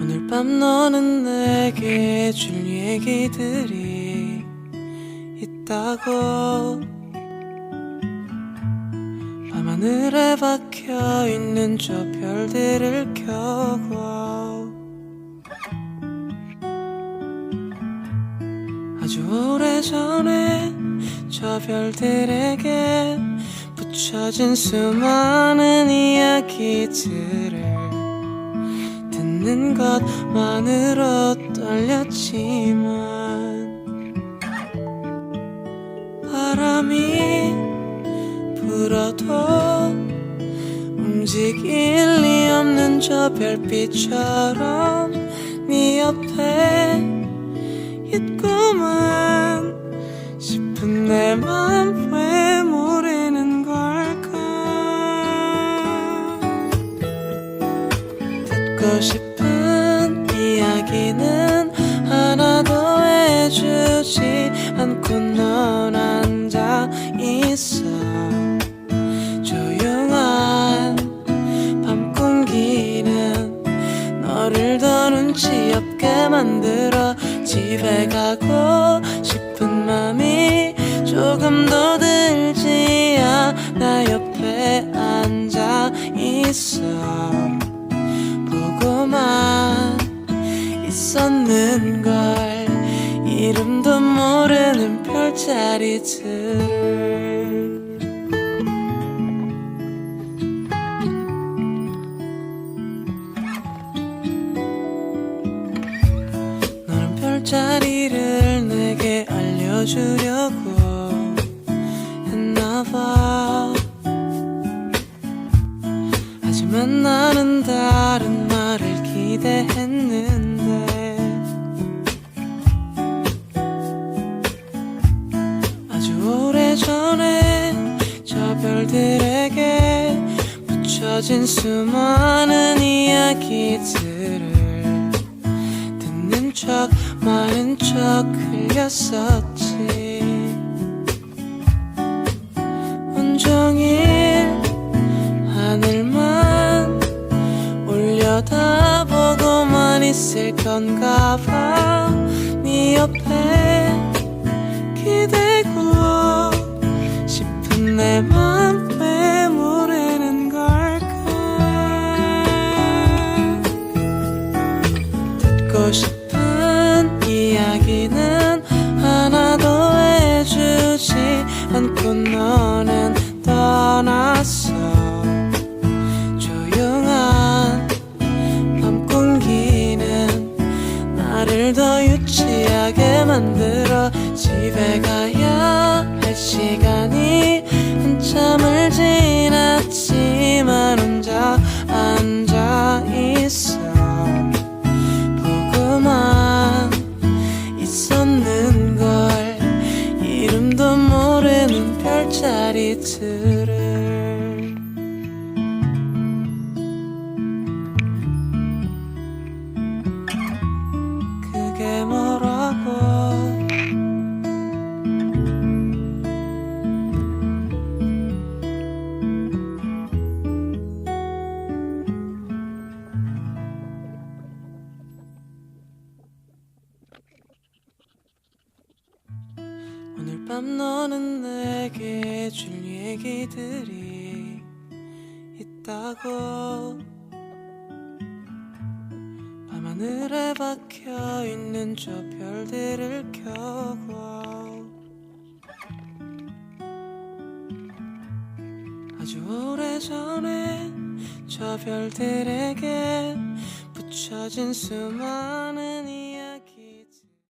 오늘 밤 너는 내게 줄 얘기들이 있다고. 밤하늘에 박혀 있는 저 별들을 켜고 아주 오래전에 저 별들에게 붙여진 수많은 이야기들을 듣는 것만으로 떨렸지만 바람이 불어도 움직일 리 없는 저 별빛처럼 네 옆에 있구만 싶은 내 맘 왜 모르는 걸까? 듣고 싶은 이야기는 하나도 해주지 않고 넌 앉아 있어. 조용한 밤 공기는 너를 더 눈치 없게 만들어 집에 가고 싶은 맘이 조금 더 들지 않아. 옆에 앉아 있어 있었는 걸 이름도 모르는 별자리들. 너는 별자리를 내게 알려주려고 했나봐. 하지만 나는 다른 말을 기대했는 붙여진 수많은 이야기들을 듣는 척 많은 척 흘렸었지. 온종일 하늘만 올려다보고만 있을 건가 봐 너는 떠났어. 조용한 밤 공기는 나를 더 유치하게 만들어. 집에 가야 모르는 별자리 들을 밤 너는 내게 줄 얘기들이 있다고. 밤하늘에 박혀 있는 저 별들을 켜고. 아주 오래전에 저 별들에게 붙여진 수많은